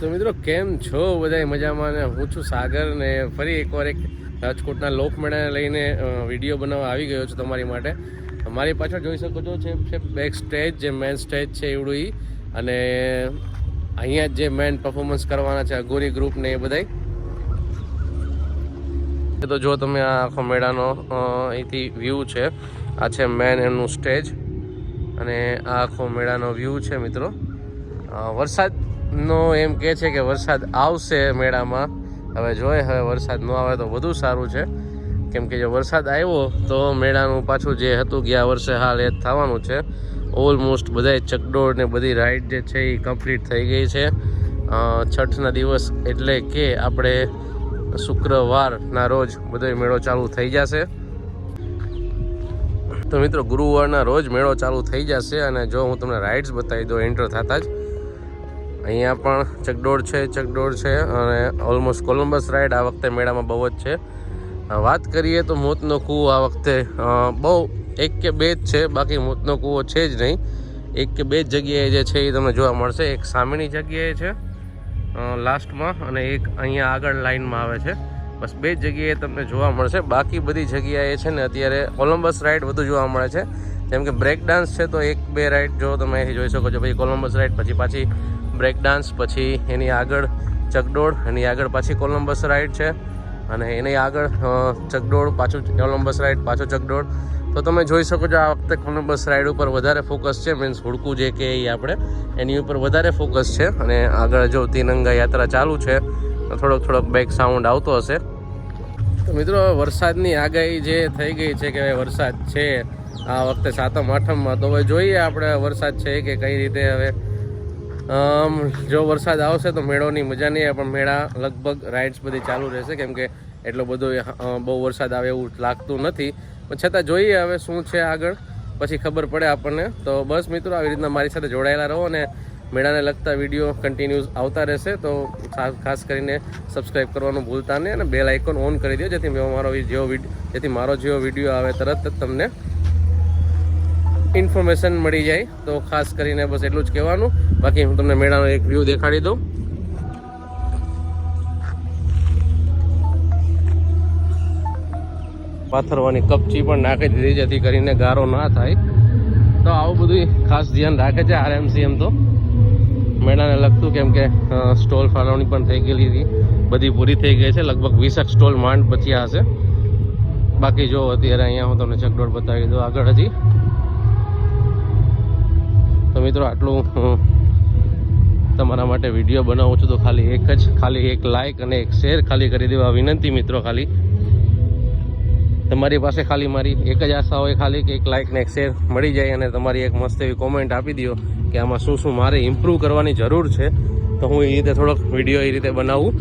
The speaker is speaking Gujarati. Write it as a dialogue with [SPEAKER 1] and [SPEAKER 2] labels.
[SPEAKER 1] તો મિત્રો કેમ છો બધા મજામાં ને હું છું સાગર ને ફરી એકવાર એક રાજકોટના લોકમેળાને લઈને વીડિયો બનાવવા આવી ગયો છું તમારી માટે. મારી પાછળ જોઈ શકો છો છે બેક સ્ટેજ જે મેન સ્ટેજ છે એવડું ઈ. અને અહીંયા જ મેન પરફોર્મન્સ કરવાના છે અઘોરી ગ્રુપ ને એ બધાય. એ તો જો તમે આ આખો મેળાનો અહીંથી વ્યૂ છે. આ છે મેન એનું સ્ટેજ અને આ આખો મેળાનો વ્યૂ છે મિત્રો. અ, વરસાદનો એમ કહે છે કે વરસાદ આવશે મેળામાં. હવે જોઈએ, હવે વરસાદ ન આવે તો વધુ સારું છે. કેમ કે જો વરસાદ આવ્યો તો મેળાનું પાછું જે હતું ગયા વર્ષે હાલ એ થવાનું છે. ઓલમોસ્ટ બધાય ચકડોળ ને બધી રાઈડ જે છે એ કમ્પ્લીટ થઈ ગઈ છે. છઠના દિવસ એટલે કે આપણે શુક્રવારના રોજ બધો મેળો ચાલુ થઈ જશે. તો મિત્રો, ગુરુવારના રોજ મેળો ચાલુ થઈ જશે અને જો હું તમને રાઇડ્સ બતાવી દઉં એન્ટર થતા જ અહીંયા પણ ચકડોળ છે ચકડોળ છે અને ઓલમોસ્ટ કોલમ્બસ રાઇડ આ વખતે મેળામાં બહુ જ છે. વાત કરીએ તો મોતનો કૂવો આ વખતે બહુ એક કે બે જ છે, બાકી મોતનો કૂવો છે જ નહીં. એક કે બે જગ્યાએ જે છે એ તમને જોવા મળશે. એક સામેની જગ્યાએ છે લાસ્ટમાં અને એક અહીંયા આગળ લાઇનમાં આવે છે. બસ બે જગ્યાએ તમને જોવા મળશે. બાકી બધી જગ્યાએ છે ને અત્યારે કોલમ્બસ રાઇડ વધુ જોવા મળે છે. જેમ કે બ્રેક ડાન્સ છે, તો એક બે રાઇડ જો તમે અહીંથી જોઈ શકો છો. પછી કોલમ્બસ રાઇડ પછી પાછી બ્રેક ડાન્સ પછી એની આગળ ચકડોળ, એની આગળ પાછી કોલમ્બસ રાઇડ છે. અને એની આગળ ચકડોળ, પાછું કોલમ્બસ રાઇડ પાછું ચકડોળ. તો તમે જોઈ શકો છો આ વખતે કોલમ્બસ રાઇડ ઉપર વધારે ફોકસ છે. મીન્સ હુડકું જે કે એ આપણે એની ઉપર વધારે ફોકસ છે. અને આગળ જો તિરંગા યાત્રા ચાલુ છે થોડોક થોડોક બેક સાઉન્ડ આવતો હશે. તો મિત્રો, વરસાદની આગાહી જે થઈ ગઈ છે કે વરસાદ છે આ વખતે સાતમ, આઠમમાં. તો હવે જોઈએ આપણે વરસાદ છે કે કઈ રીતે હવે. જો વરસાદ આવશે તો મેળોની મજા નહીં પણ મેળા લગભગ રાઇડ્સ બધી ચાલુ રહેશે. કેમ કે એટલો બધો બહુ વરસાદ આવે એવું લાગતું નથી. પણ છતાં જોઈએ હવે શું છે આગળ. પછી ખબર પડે આપણને. તો બસ મિત્રો, આવી રીતના મારી સાથે જોડાયેલા રહો અને મેળાને લગતા વીડિયો કન્ટિન્યુઅસ આવતા રહેશે. તો ખાસ કરીને સબસ્ક્રાઈબ કરવાનું ભૂલતા નહીં અને બેલ આઇકોન ઓન કરી દો, જેથી મેં મારો જેવો જેથી મારો જેવો વીડિયો આવે તરત જ તમને ઇન્ફોર્મેશન મળી જાય, તો ખાસ કરીને બસ એટલું જ કહેવાનું. બાકી હું તમને મેળાનો એક વ્યૂ દેખાડી દઉં. પાથરવાની કપચી પણ નાખી દીધી, જેથી કરીને ગારો ના થાય. તો આવું બધું ખાસ ધ્યાન રાખે છે આરએમસી એમ તો. મેળાને લગતું કેમ કે સ્ટોલ ફાળવણી પણ થઈ ગયેલી હતી. બધી પૂરી થઈ ગઈ છે, લગભગ વીસક સ્ટોલ માંડ બચ્યા હશે. બાકી જો અત્યારે અહીંયા હું તમને ચકડોળ બતાવી દઉં આગળ હજી. તો મિત્રો આટલું હું તમારા માટે વીડિયો બનાવું છું તો ખાલી એક જ, ખાલી એક લાઇક અને એક શેર ખાલી કરી દેવા. વિનંતી મિત્રો ખાલી. તમારી પાસે ખાલી મારી એક જ આશા હોય ખાલી કે એક લાઇક ને એક શેર મળી જાય અને તમારી એક મસ્ત એવી કોમેન્ટ આપી દો કે આમાં શું શું મારે ઇમ્પ્રૂવ કરવાની જરૂર છે. તો હું એ રીતે થોડોક વીડિયો એ રીતે બનાવું.